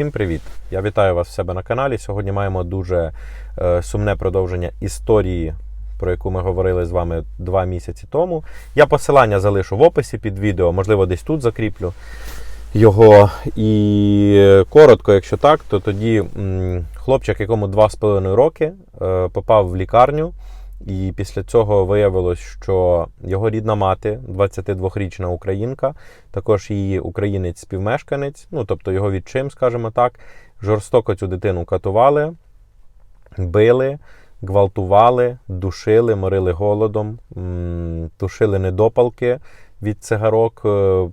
Всім привіт! Я вітаю вас в себе на каналі. Сьогодні маємо дуже е, сумне продовження історії, про яку ми говорили з вами два місяці тому. Я посилання залишу в описі під відео, можливо, десь тут закріплю його. І коротко, якщо так, то тоді хлопчик, якому 2,5 роки, е, попав в лікарню. І після цього виявилось, що його рідна мати, 22-річна українка, також її українець-співмешканець, ну тобто його відчим, скажімо так, жорстоко цю дитину катували, били, гвалтували, душили, морили голодом, тушили недопалки від цигарок е,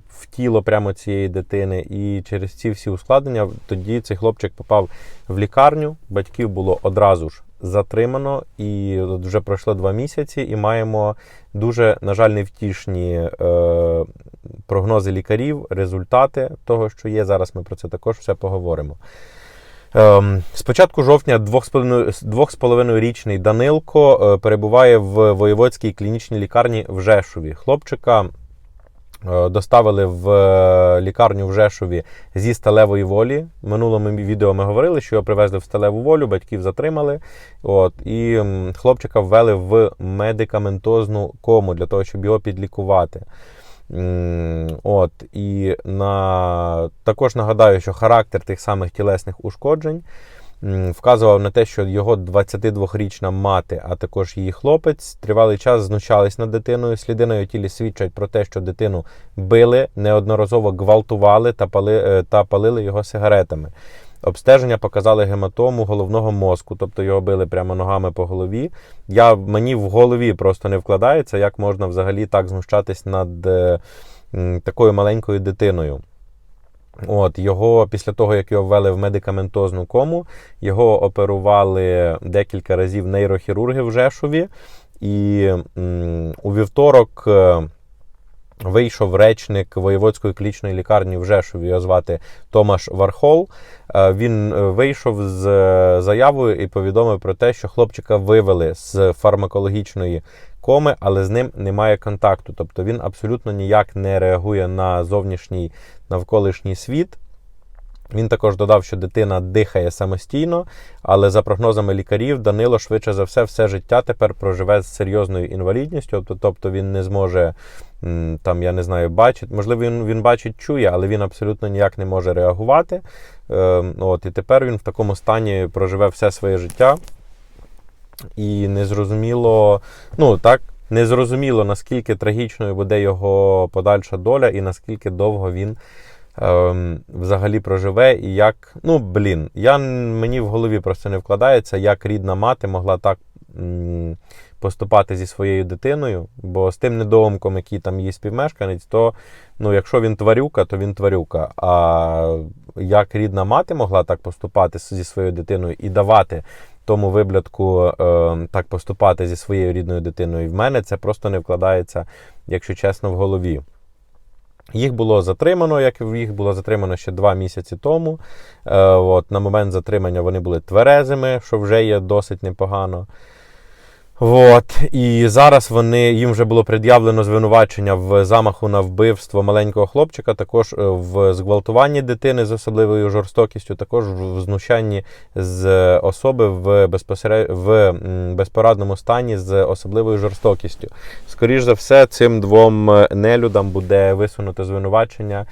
в тіло прямо цієї дитини. І через ці всі ускладнення тоді цей хлопчик попав в лікарню. Батьків було одразу ж затримано, і от вже пройшло два місяці, і маємо дуже, на жаль, невтішні е, прогнози лікарів, результати того, що є. Зараз ми про це також все поговоримо. Ем, З початку жовтня 2,5-річний Данилко е, перебуває в воєводській клінічній лікарні в Жешові. Хлопчика доставили в е, лікарню в Жешові зі сталевої волі. Минулому відео ми говорили, що його привезли в сталеву волю, батьків затримали. От, і хлопчика ввели в медикаментозну кому для того, щоб його підлікувати. От, і на... також нагадаю, що характер тих самих тілесних ушкоджень вказував на те, що його 22-річна мати, а також її хлопець, тривалий час знущались над дитиною. Сліди на його тілі свідчать про те, що дитину били, неодноразово гвалтували та, пали... е, та палили його сигаретами. Обстеження показали гематому головного мозку, тобто його били прямо ногами по голові. Я, Мені в голові просто не вкладається, як можна взагалі так знущатись над е, такою маленькою дитиною. От, Його після того, як його ввели в медикаментозну кому, його оперували декілька разів нейрохірурги в Жешові. І м, у вівторок. Вийшов речник воєводської клінічної лікарні в Жешові, його звати Томаш Вархол. Е, Він е, вийшов з е, заявою і повідомив про те, що хлопчика вивели з фармакологічної коми, але з ним немає контакту. Тобто він абсолютно ніяк не реагує на зовнішній навколишній світ. Він також додав, що дитина дихає самостійно, але за прогнозами лікарів, Данило швидше за все все життя тепер проживе з серйозною інвалідністю, тобто, він не зможе там, я не знаю, бачити. Можливо, він, він бачить, чує, але він абсолютно ніяк не може реагувати. Е, от, і тепер він в такому стані проживе все своє життя. І незрозуміло, ну так, незрозуміло, наскільки трагічною буде його подальша доля, і наскільки довго він ем, взагалі проживе, і як. Ну, блін, я, мені в голові просто не вкладається, як рідна мати могла так поступати зі своєю дитиною. Бо з тим недоумком, який там її співмешканець, то ну, якщо він тварюка, то він тварюка. А як рідна мати могла так поступати зі своєю дитиною і давати тому виблядку е, так поступати зі своєю рідною дитиною, і в мене це просто не вкладається, якщо чесно, в голові. Їх було затримано, як їх було затримано ще два місяці тому. Е, от, На момент затримання вони були тверезими, що вже є досить непогано. От, і зараз вони їм вже було пред'явлено звинувачення в замаху на вбивство маленького хлопчика, також е, в зґвалтуванні дитини з особливою жорстокістю, також в знущанні з особи в безпосеред... в безпорадному стані з особливою жорстокістю. Скоріш за все, цим двом е, нелюдам буде висунуто звинувачення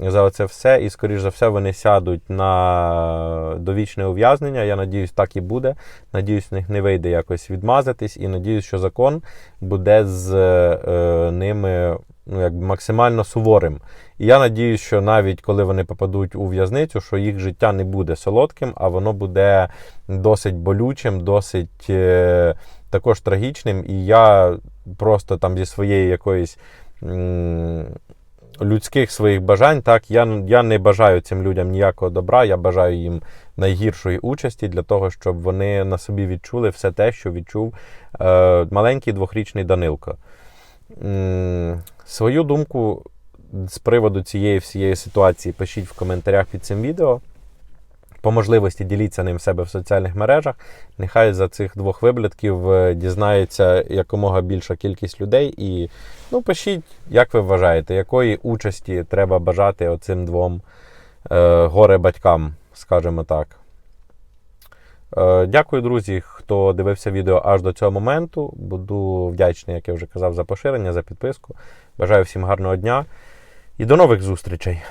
за це все, і скоріш за все вони сядуть на довічне ув'язнення. Я надіюсь, так і буде. Надіюсь, в них не вийде якось відмазатись, і надіюсь, що закон буде з е, ними ну, якби максимально суворим. І я надіюсь, що навіть коли вони попадуть у в'язницю, що їх життя не буде солодким, а воно буде досить болючим, досить е, також трагічним. І я просто там зі своєї якоїсь. м, Людських своїх бажань, так я я не бажаю цим людям ніякого добра. Я бажаю їм найгіршої участі для того, щоб вони на собі відчули все те, що відчув е, маленький двохрічний Данилко. М, Свою думку з приводу цієї всієї ситуації пишіть в коментарях під цим відео. По можливості діліться ним в себе в соціальних мережах. Нехай за цих двох виблядків е, дізнається якомога більша кількість людей. І ну, пишіть, як ви вважаєте, якої участі треба бажати оцим двом е, горе батькам, скажімо так. Е, Дякую, друзі, хто дивився відео аж до цього моменту. Буду вдячний, як я вже казав, за поширення, за підписку. Бажаю всім гарного дня і до нових зустрічей!